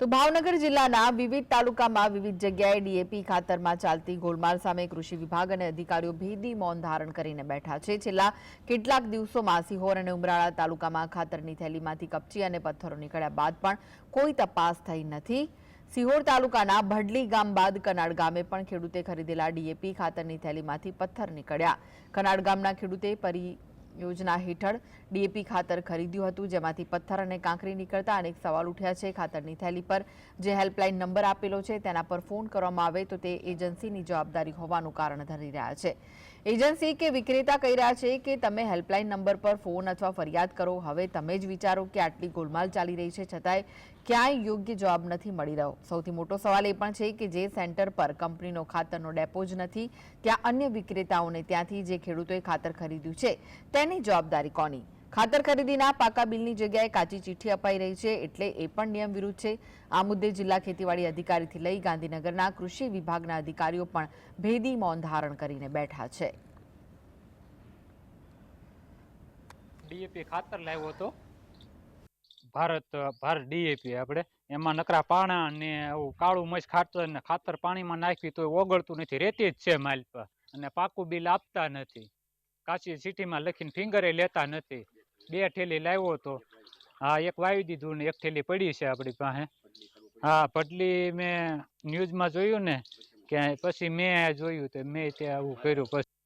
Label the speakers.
Speaker 1: તો ભાવનગર જિલ્લાના વિવિધ તાલુકામાં વિવિધ જગ્યાએ ડીએપી ખાતરમાં ચાલતી ગોલમાલ સામે કૃષિ વિભાગ અને અધિકારીઓ ભેદી મૌન ધારણ કરીને બેઠા છે. છેલ્લા કેટલાક દિવસોમાં સિહોર અને ઉમરાળા તાલુકામાં ખાતરની થેલીમાંથી કપચી અને પથ્થરો નીકળ્યા બાદ પણ કોઈ તપાસ થઈ નથી. સિહોર તાલુકાના ભડલી ગામ બાદ કનાડ ગામે પણ ખેડૂતે ખરીદેલા ડીએપી ખાતરની થેલીમાંથી પથ્થર નીકળ્યા. કનાડ ગામના ખેડૂતે પરી યોજના હેઠળ ડીએપી ખાતર ખરીદ્યું હતું, જેમાંથી પથ્થર અને કાંકરી નીકળતા અનેક સવાલ ઉઠ્યા છે. ખાતરની થેલી પર જે હેલ્પલાઇન નંબર આપેલો છે, તેના પર ફોન કરવામાં આવે તો તે એજન્સીની જવાબદારી હોવાનું કારણ ધરી રહ્યા છે. એજન્સી કે વિક્રેતા કહી રહ્યા છે કે તમે હેલ્પલાઇન નંબર પર ફોન અથવા ફરિયાદ કરો. હવે તમે જ વિચારો કે આટલી ગોલમાલ ચાલી રહી છે, છતાંય ક્યાંય યોગ્ય જવાબ નથી મળી રહ્યો. સૌથી મોટો સવાલ એ પણ છે કે જે સેન્ટર પર કંપનીનો ખાતરનો ડેપો જ નથી, ત્યાં અન્ય વિક્રેતાઓને ત્યાંથી જે ખેડૂતોએ ખાતર ખરીદ્યું છે, તેની જવાબદારી કોની? ખાતર ખરીદીના પાકા બિલની જગ્યાએ કાચી ચિઠ્ઠી અપાઈ રહી છે એટલે એ પણ નિયમ વિરુદ્ધ છે. આ મુદ્દે જિલ્લા ખેતીવાડી અધિકારીથી લઈ ગાંધીનગરના કૃષિ વિભાગના અધિકારીઓ પણ ભેદી મૌન ધારણ કરીને બેઠા છે.
Speaker 2: ડીએપી ખાતર લાવ્યો હતો. ભારત ભારત ડીએપી આપણે. એમાં નકરા પાણા અને આવું કાળું મસ ખાતર ને ખાતર પાણીમાં નાખી તો ઓગળતું નથી. રેતી જ છે માલ પર અને પાકું બિલ આપતા નથી. કાચી સિટીમાં લખીને ફિંગરે લેતા નથી. બે ઠેલી લાવ્યો હતો. હા, એક વાવી દીધું ને એક થેલી પડી છે આપણી પાસે. હા, પટલી મેં ન્યૂઝમાં જોયું ને, કે પછી મેં જોયું તો મેં ત્યાં આવું કર્યું પછી.